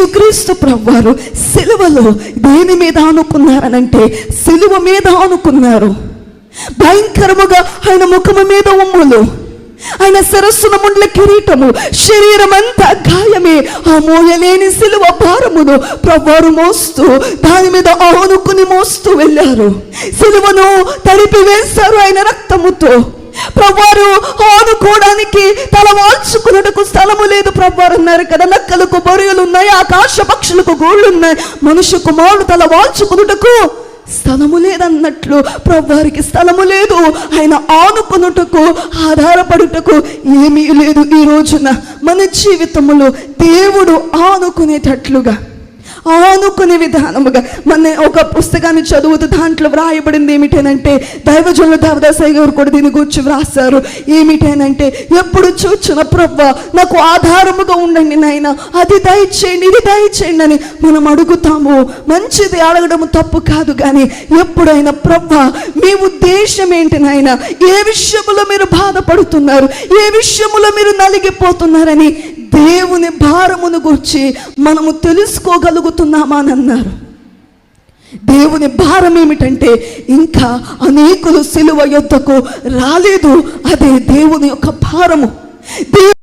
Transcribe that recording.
యేసుక్రీస్తు ప్రభువారు సిలువలో దేని మీద అనుకున్నారనంటే సిలువ మీద అనుకున్నారు భయంకరముగా ఆయన ముఖము మీద ఉమ్ములు. ఆయన సరస్సున ముండ్ల కిరీటము శరీరం అంతా గాయమే. ఆ మోయలేని సిలువ భారమును ప్రవ్వారు మోస్తూ దాని మీద ఆనుకుని మోస్తూ వెళ్ళారు. సిలువను తడిపి వేశారు ఆయన రక్తముతో. ప్రవ్వారు ఆ పడుకోవడానికి తల వాల్చుకున్నటకు స్థలము లేదు ప్రభువారు అన్నారు కదా. నక్కలకు బొరియలు ఉన్నాయి ఆకాశ పక్షులకు గోళ్ళు ఉన్నాయి. మనుష్య కుమారుడు తల వాల్చుకున్నటకు స్థలము లేదన్నట్లు ప్రభువారికి స్థలము లేదు. ఆయన ఆనుకున్నటకు ఆధారపడుటకు ఏమీ లేదు ఈ రోజున. మన జీవితములో దేవుడు ఆనుకునేటట్లుగా ఆనుకునే విధానముగా మన ఒక పుస్తకాన్ని చదువుతూ దాంట్లో వ్రాయబడింది ఏమిటనంటే దైవజనులు దేవదాసాయి గారు కూడా దీని గురించి వ్రాస్తారు ఏమిటనంటే ఎప్పుడు చూచిన ప్రవ్వ నాకు ఆధారముగా ఉండండి నాయన అది దయచేయండి ఇది దయచేయండి అని మనం అడుగుతాము. మంచిది అడగడం తప్పు కాదు కానీ ఎప్పుడైనా ప్రవ్వ మీ ఉద్దేశం ఏంటి నాయన? ఏ విషయములో మీరు బాధపడుతున్నారు? ఏ విషయములో మీరు నలిగిపోతున్నారని దేవుని భారమును గురించి మనము తెలుసుకోగలుగుతున్నామా అని అన్నారు. దేవుని భారం ఏమిటంటే ఇంకా అనేకులు సిలువ యొద్దకు రాలేదు. అదే దేవుని యొక్క భారము. దేవు